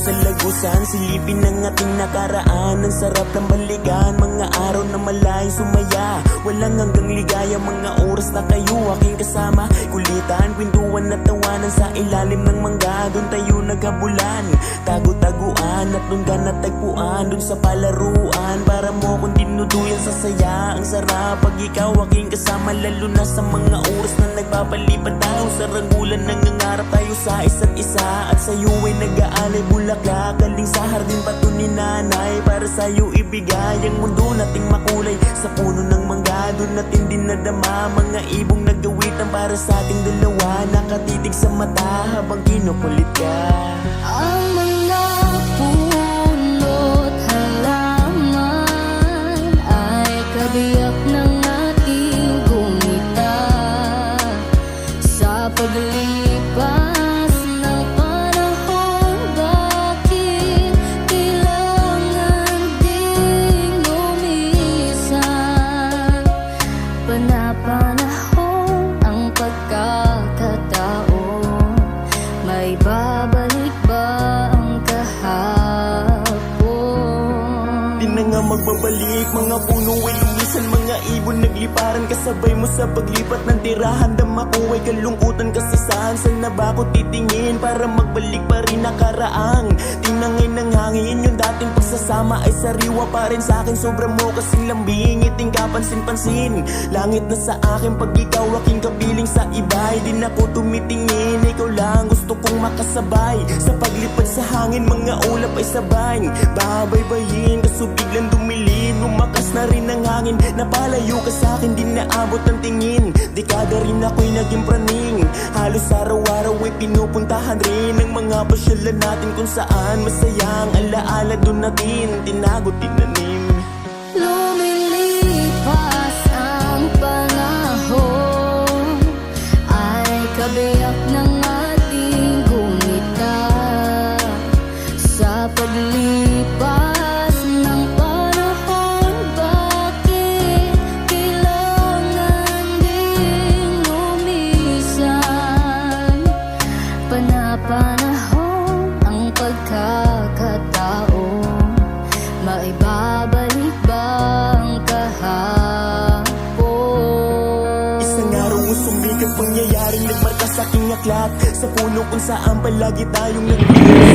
Sa lagusan. Silipin ang ating nakaraan Ang sarap ng balikan. Mga araw na malayong sumaya. Walang hanggang ligaya. Mga oras na kayo aking kasama. Kulitan, kwentuhan at tawanan Sa ilalim ng mangga. Doon tayo naghabulan. Tago-taguan at doon ka natagpuan Doon sa palaruan. Para mo kung dinuduyan sa saya sarap. Pag ikaw aking kasama Lalo na sa mga oras na nagpapalipat tayo. Sa ranggulan nangangarap tayo sa isa't isa. At sa'yo ay nag-aalay bulaklak. Galing sa hardin pato ni nanay. Para sa'yo ibigay ang mundo nating makulay. Sa puno ng mangga doon natin din nadama. Mga ibong nagawitan para sa ating dalawa. Nakatitig sa mata habang kinukulit ka. Ang mga sa paglipas ng panahon. Bakit kailangan ding lumisan? Panapanahon ang pagkakataon May babalik ba ang kahapon? Di na magbabalik Mga puno ay lumisan Mga ibon nagliparan Kasabay mo sa paglipat ng tirahan. Dama ko ay kalungkutan kasi saan? Na ba ako titingin Para magbalik pa rin nakaraang? Tinangay ng hangin Yung dating pagsasama ay sariwa pa rin sa akin. Sobra mo kasing lambing Iting kapansin-pansin Langit na sa akin Pag ikaw aking kapiling sa iba Di na ako tumitingin makasabay. Sa paglipad sa hangin Mga ulap ay sabay. Babaybayin Kaso biglang dumilim Lumakas na rin ang hangin. Napalayo ka sa akin Di naabot ang tingin. Dekada rin ako'y naging praning. Halos araw-araw ay pinupuntahan rin Ang mga pasyalan natin kung saan Masayang alaala doon natin. Tinago tinanim. Lumilipas ang panahon. Ay kabiyak Panapanahon ang pagkakataon. Maibabalik ba ang kahapon? Isang araw mo sumikat Pangyayaring nagmarka sa aking aklat. Sa puno kung saan palagi tayong nagbibilang